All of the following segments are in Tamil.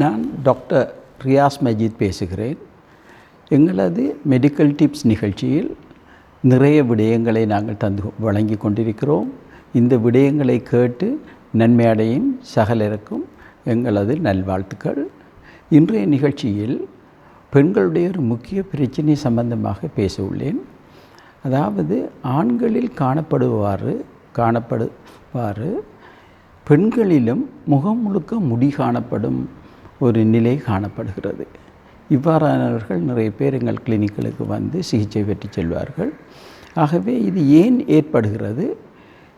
நான் டாக்டர் ரியாஸ் மஜித் பேசுகிறேன். எங்களது மெடிக்கல் டிப்ஸ் நிகழ்ச்சியில் நிறைய விடயங்களை நாங்கள் தந்து வழங்கி கொண்டிருக்கிறோம். இந்த விடயங்களை கேட்டு நன்மையடையும் சகலருக்கும் எங்களது நல்வாழ்த்துக்கள். இன்றைய நிகழ்ச்சியில் பெண்களுடைய ஒரு முக்கிய பிரச்சனை சம்பந்தமாக பேச உள்ளேன் அதாவது ஆண்களில் காணப்படுவாறு காணப்படுவாறு பெண்களிலும் முகம் முழுக்க முடி காணப்படும். ஒரு நிலை காணப்படுகிறது. இவ்வாறானவர்கள் நிறைய பேர் எங்கள் கிளினிக்களுக்கு வந்து சிகிச்சை பெற்று செல்வார்கள். ஆகவே இது ஏன் ஏற்படுகிறது?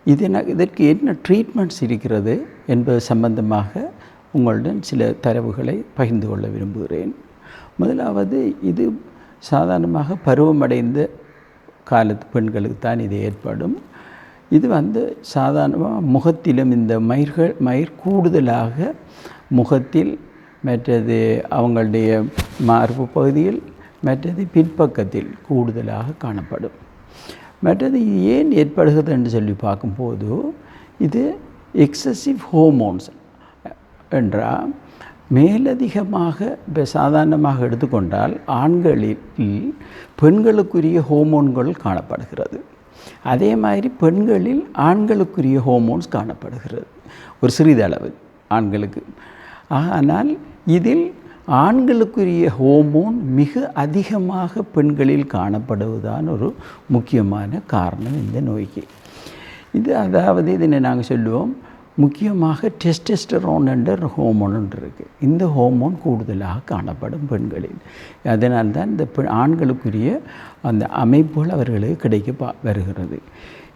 இதன இதற்கு என்ன ட்ரீட்மெண்ட்ஸ் இருக்கிறது என்பது சம்பந்தமாக உங்களுடன் சில தரவுகளை பகிர்ந்து கொள்ள விரும்புகிறேன். முதலாவது இது சாதாரணமாக பருவமடைந்த காலத்து பெண்களுக்கு தான் இது ஏற்படும். இது வந்து சாதாரணமாக முகத்திலும் இந்த மயிர்கள் மயிர் கூடுதலாக முகத்தில் மற்றது அவங்களுடைய மார்பு பகுதியில் மற்றது பின்பக்கத்தில் கூடுதலாக காணப்படும். மற்றது இது ஏன் ஏற்படுகிறது என்று சொல்லி பார்க்கும்போது இது எக்ஸசிவ் ஹோமோன்ஸ் என்றால் மேலதிகமாக இப்போ சாதாரணமாக எடுத்துக்கொண்டால் ஆண்களில் பெண்களுக்குரிய ஹோமோன்கள் காணப்படுகிறது. அதே மாதிரி பெண்களில் ஆண்களுக்குரிய ஹோமோன்ஸ் காணப்படுகிறது. ஒரு சிறிதளவு ஆண்களுக்கு. ஆனால் இதில் ஆண்களுக்குரிய ஹோமோன் மிக அதிகமாக பெண்களில் காணப்படுவதுதான் ஒரு முக்கியமான காரணம் இந்த நோய்க்கு. இது அதாவது இதனை நாங்கள் சொல்லுவோம்? முக்கியமாக டெஸ்டெஸ்டரோன் என்ற ஹோமோன் ஒன்று இருக்குது இந்த ஹோமோன் கூடுதலாக காணப்படும் பெண்களில். அதனால் தான் இந்த பெண் ஆண்களுக்குரிய அந்த அமைப்புகள் அவர்களுக்கு கிடைக்க பா வருகிறது.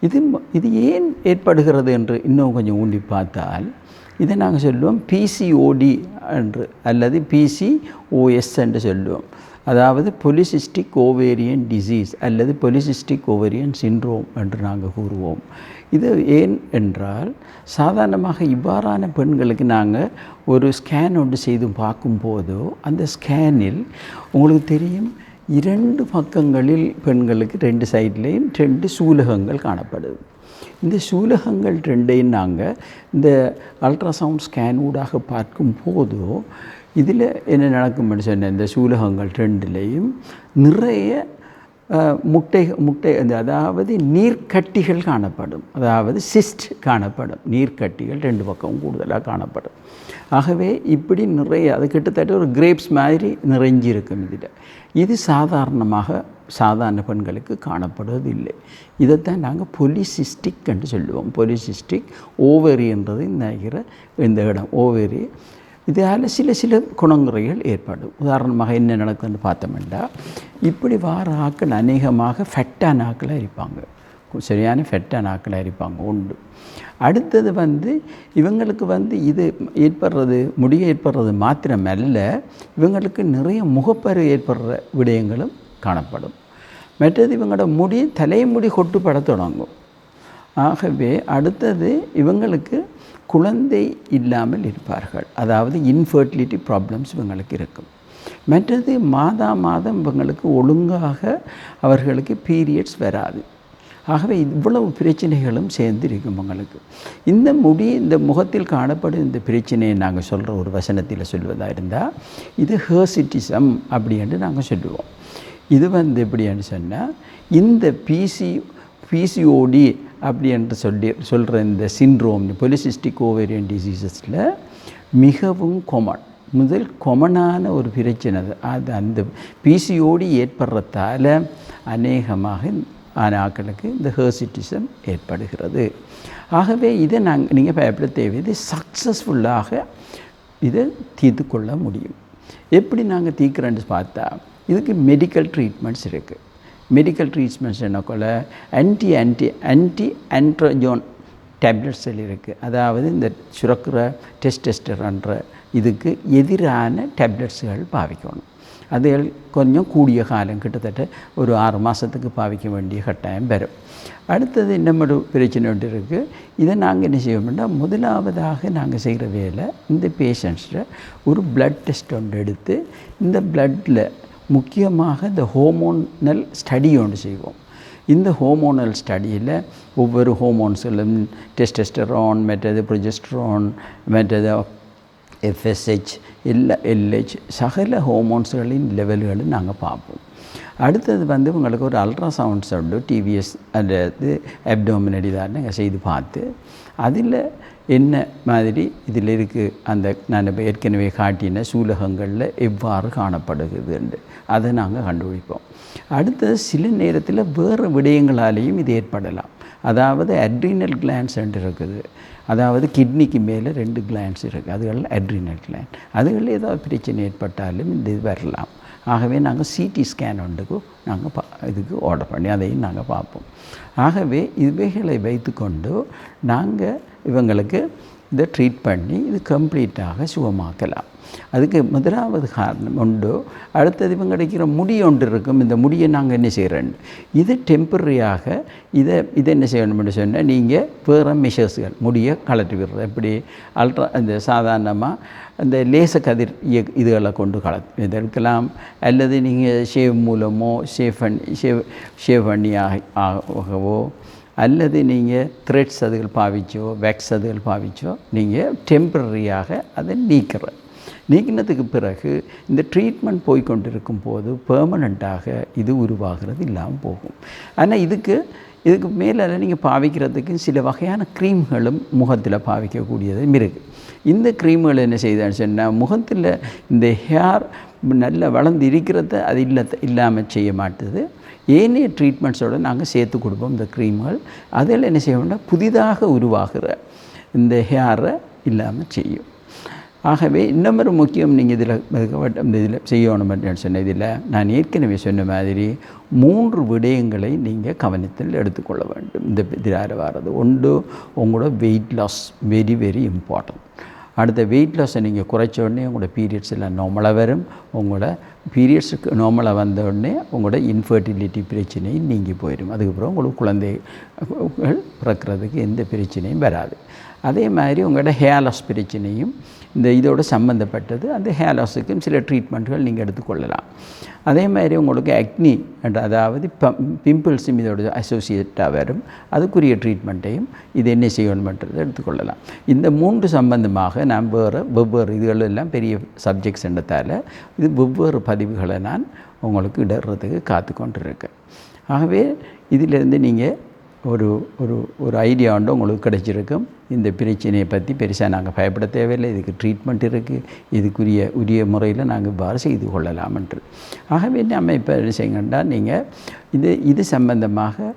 இது இது ஏன் ஏற்படுகிறது என்று இன்னும் கொஞ்சம் ஊண்டி பார்த்தால் இதை நாங்கள் சொல்லுவோம் பிசிஓடி என்று அல்லது பிசிஓஎஸ் என்று சொல்லுவோம். அதாவது பொலிசிஸ்டிக் ஓவேரியன் டிசீஸ் அல்லது பொலிசிஸ்டிக் ஓவேரியன் சின்ரோம் என்று நாங்கள் கூறுவோம். இது ஏன் என்றால் சாதாரணமாக இவ்வாறான பெண்களுக்கு நாங்கள் ஒரு ஸ்கேன் ஒன்று செய்து பார்க்கும்போதோ அந்த ஸ்கேனில் உங்களுக்கு தெரியும் இரண்டு பக்கங்களில் பெண்களுக்கு ரெண்டு சைட்லேயும் ரெண்டு சூலகங்கள் காணப்படுது. இந்த சூலகங்கள் ரெண்டையும் நாங்கள் இந்த அல்ட்ராசவுண்ட் ஸ்கேன் ஊடாக பார்க்கும்போதோ இதில் என்ன நடக்கும்னு சொன்ன இந்த சூலகங்கள் ரெண்டுலேயும் நிறைய முட்டை முட்டை அந்த அதாவது நீர்க்கட்டிகள் காணப்படும். அதாவது சிஸ்ட் காணப்படும். நீர்க்கட்டிகள் ரெண்டு பக்கமும் கூடுதலாக காணப்படும். ஆகவே இப்படி நிறைய அது கிட்டத்தட்ட ஒரு கிரேப்ஸ் மாதிரி நிறைஞ்சிருக்கும் இதில். இது சாதாரணமாக சாதாரண பெண்களுக்கு காணப்படுவது இல்லை இதைத்தான் நாங்கள் பொலிசிஸ்டிக் என்று சொல்லுவோம். பொலிசிஸ்டிக் ஓவரி என்றது இந்த இந்த இடம். ஓவரி இதால் சில சில குணங்குறைகள் ஏற்படும். உதாரணமாக என்ன நடக்குதுன்னு பார்த்தோம்னா இப்படி வார ஆக்கள் அநேகமாக ஃபெட்டான ஆக்களாக இருப்பாங்க. சரியான ஃபெட்டான ஆக்களாக இருப்பாங்க உண்டு. அடுத்தது வந்து இவங்களுக்கு வந்து இது ஏற்படுறது முடிய ஏற்படுறது மாத்திரமல்ல இவங்களுக்கு நிறைய முகப்பரு ஏற்படுற விடயங்களும் காணப்படும். மற்றது இவங்களோட முடி தலைமுடி கொட்டுப்பட தொடங்கும். ஆகவே அடுத்தது இவங்களுக்கு குழந்தை இல்லாமல் இருப்பார்கள். அதாவது இன்ஃபர்டிலிட்டி ப்ராப்ளம்ஸ் இவங்களுக்கு இருக்கும். மற்றது மாதா மாதம் இவங்களுக்கு ஒழுங்காக அவர்களுக்கு பீரியட்ஸ் வராது. ஆகவே இவ்வளவு பிரச்சனைகளும் சேர்ந்து இருக்கும் உங்களுக்கு இந்த முடி இந்த முகத்தில் காணப்படும் இந்த பிரச்சனையை நாங்கள் சொல்கிற ஒரு வசனத்தில் சொல்வதாக இருந்தால் இது ஹேர்சிட்டிசம் அப்படின்ட்டு நாங்கள் சொல்லுவோம். இது வந்து எப்படின்னு சொன்னால் இந்த பிசி பிசிஓடி அப்படி என்று சொல்லி சொல்கிற இந்த சின்ரோம் பொலிசிஸ்டிக் ஓவேரியன் டிசீசஸில் மிகவும் கொமன் முதல் கொமனான ஒரு பிரச்சனை அது. அது அந்த பிசிஓடி ஏற்படுறதால அநேகமாக ஆனாக்களுக்கு இந்த ஹேர்சிட்டிசம் ஏற்படுகிறது. ஆகவே இதை நாங்கள் நீங்கள் பயப்பட தேவை? இது சக்ஸஸ்ஃபுல்லாக இதை தீர்த்து கொள்ள முடியும். எப்படி நாங்கள் தீர்க்குறேன்னு பார்த்தா இதுக்கு மெடிக்கல் ட்ரீட்மெண்ட்ஸ் இருக்குது medical treatments என்னக்குள்ள anti anti anti androgen tablets இருக்குது அதாவது இந்த சுரக்கிற டெஸ்டெஸ்டர்ன்ற இதுக்கு எதிரான டேப்லெட்ஸுகள் பாவிக்கணும். அது கொஞ்சம் கூடிய காலம் கிட்டத்தட்ட ஒரு ஆறு மாதத்துக்கு பாவிக்க வேண்டிய கட்டாயம் வரும். அடுத்தது இன்னமொரு பிரச்சனை ஒன்று இருக்குது இதை நாங்கள் என்ன செய்வோம்னா முதலாவதாக நாங்கள் செய்கிற வேலை இந்த பேஷண்ட்ஸில் ஒரு பிளட் டெஸ்ட் ஒன்று எடுத்து இந்த பிளட்டில் முக்கியமாக இந்த ஹோமோனல் ஸ்டடி ஒன்று செய்வோம். இந்த ஹோமோனல் ஸ்டடியில் ஒவ்வொரு ஹோமோன்ஸிலும் டெஸ்டெஸ்டரான் மற்றது ப்ரொஜெஸ்ட்ரான் மற்றது எஃப்எஸ்ஹெச் எல்லா எல்ஹெச் சகல ஹோமோன்ஸ்களின் லெவல்களும் நாங்கள் பார்ப்போம். அடுத்தது வந்து உங்களுக்கு ஒரு அல்ட்ராசவுண்ட் சவுண்டு டிவிஎஸ் அந்த இது அப்டோமினடி நாங்கள் செய்து பார்த்து அதில் என்ன மாதிரி இதில் இருக்குது அந்த நான் ஏற்கனவே காட்டின சூலகங்களில் எவ்வாறு காணப்படுகிறது அதை நாங்கள் கண்டுபிடிப்போம். அடுத்தது சில நேரத்தில் வேறு விடயங்களாலேயும் இது ஏற்படலாம். அதாவது அட்ரினல் கிளான்ஸ் இருக்குது. அதாவது கிட்னிக்கு மேலே ரெண்டு கிளான்ஸ் இருக்குது அதுகள் அட்ரினல் கிளான் அதுகளில் ஏதாவது பிரச்சனை ஏற்பட்டாலும் இந்த இது வரலாம். ஆகவே நாங்கள் சிடி ஸ்கேன் ஒன்றுக்கு நாங்கள் பா இதுக்கு ஆர்டர் பண்ணி அதையும் நாங்கள் பார்ப்போம். ஆகவே இவைகளை வைத்துக்கொண்டு நாங்கள் இவங்களுக்கு இதை ட்ரீட் பண்ணி இது கம்ப்ளீட்டாக சுகமாக்கலாம். அதுக்கு முதலாவது காரணம் உண்டு. அடுத்தது இவங்க கிடைக்கிற முடி ஒன்று இருக்கும். இந்த முடியை நாங்கள் என்ன செய்கிறோம் இது டெம்பரரியாக இதை இதை என்ன செய்யணும்னு சொன்னால் நீங்கள் வேறு மெஷர்ஸ்கள் முடியை கலட்டி விடுறது. எப்படி? அல்ட்ரா இந்த சாதாரணமாக அந்த லேச கதிர் இய இதுகளை கொண்டு கல இதற்கெல்லாம் அல்லது நீங்கள் ஷேவ் மூலமோ ஷேவ் பண்ணி ஷேவ் ஷேவ் பண்ணி ஆகவோ அல்லது நீங்கள் த்ரெட்ஸ் அதுகள் பாவிச்சோ வேக்ஸ் அதுகள் பாவிச்சோ நீங்கள் டெம்பரரியாக அதை நீக்கிற நீக்கினதுக்கு பிறகு இந்த ட்ரீட்மெண்ட் போய்கொண்டிருக்கும் போது பெர்மனண்ட்டாக இது உருவாகிறது இல்லாமல் போகும். ஆனால் இதுக்கு இதுக்கு மேலே நீங்கள் பாவிக்கிறதுக்கு சில வகையான க்ரீம்களும் முகத்தில் பாவிக்கக்கூடியதும் இருக்குது இந்த க்ரீம்கள் என்ன செய்தான்னு சொன்னால் முகத்தில் இந்த ஹேர் நல்ல வளர்ந்து இருக்கிறத அது இல்லை இல்லாமல் செய்ய மாட்டுது. ஏனைய ட்ரீட்மெண்ட்ஸோடு நாங்கள் சேர்த்து கொடுப்போம் இந்த க்ரீம்கள் அதில் என்ன செய்வோம்னா புதிதாக உருவாகிற இந்த ஹேரை இல்லாமல் செய்யும். ஆகவே இன்னமொரு முக்கியம் நீங்கள் இதில் இந்த இதில் செய்யணும் அப்படின்னு சொன்ன இதில் நான் ஏற்கனவே சொன்ன மாதிரி மூன்று விடயங்களை நீங்கள் கவனத்தில் எடுத்துக்கொள்ள வேண்டும். இந்த இதில் வர்றது ஒன்று உங்களோட weight loss very very important அடுத்த வெயிட் லாஸை நீங்கள் குறைச்ச உடனே உங்களோட பீரியட்ஸ் எல்லாம் நார்மலாக வரும். உங்களோட பீரியட்ஸுக்கு நார்மலாக வந்த உடனே உங்களோட இன்ஃபர்டிலிட்டி பிரச்சனையும் நீங்கி போயிடும். அதுக்கப்புறம் உங்களுக்கு குழந்தைகள் பிறக்கிறதுக்கு எந்த பிரச்சனையும் வராது. அதே மாதிரி உங்களோட ஹேர் பிரச்சனையும் இந்த இதோட சம்மந்தப்பட்டது அந்த ஹேலாஸுக்கும் சில ட்ரீட்மெண்ட்கள் நீங்கள் எடுத்துக்கொள்ளலாம். அதே மாதிரி உங்களுக்கு அக்னி அதாவது பிம்பிள்ஸும் இதோட அசோசியேட்டாக வரும். அதுக்குரிய ட்ரீட்மெண்ட்டையும் இது என்ன செய்யணுமன்றதை எடுத்துக்கொள்ளலாம். இந்த மூன்று சம்பந்தமாக நான் வேறு வெவ்வேறு இதுகளெல்லாம் பெரிய சப்ஜெக்ட்ஸ் என்றதால் இது வெவ்வேறு பதிவுகளை நான் உங்களுக்கு இடறதுக்கு காத்து கொண்டிருக்கேன் ஆகவே இதிலிருந்து நீங்கள் ஒரு ஒரு ஒரு ஐடியா உண்டு உங்களுக்கு கிடைச்சிருக்கும். இந்த பிரச்சனையை பற்றி பெருசாக நாங்கள் பயப்பட தேவையில்லை. இதுக்கு ட்ரீட்மெண்ட் இருக்குது இதுக்குரிய உரிய முறையில் நாங்கள் இவ்வாறு செய்து கொள்ளலாம்ன்று ஆகவே நம்ம இப்போ என்ன செய்யுங்கன்னா நீங்கள் இது இது சம்பந்தமாக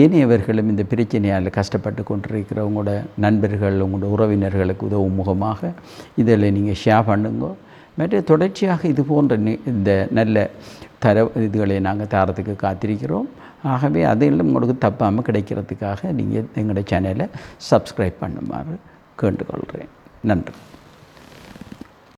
ஏனையவர்களும் இந்த பிரச்சனையால் கஷ்டப்பட்டு கொண்டிருக்கிற உங்களோட நண்பர்கள் உங்களோட உறவினர்களுக்கு உதவும் முகமாக இதில் நீங்கள் ஷேர் பண்ணுங்க. மற்ற தொடர்ச்சியாக இது போன்ற இந்த நல்ல தர இதுகளை நாங்கள் தரத்துக்கு காத்திருக்கிறோம். ஆகவே அதிலும் உங்களுக்கு தப்பாமல் கிடைக்கிறதுக்காக நீங்கள் எங்களோட சேனலை சப்ஸ்கிரைப் பண்ணுமாறு கேட்டுக்கொள்கிறேன். நன்றி.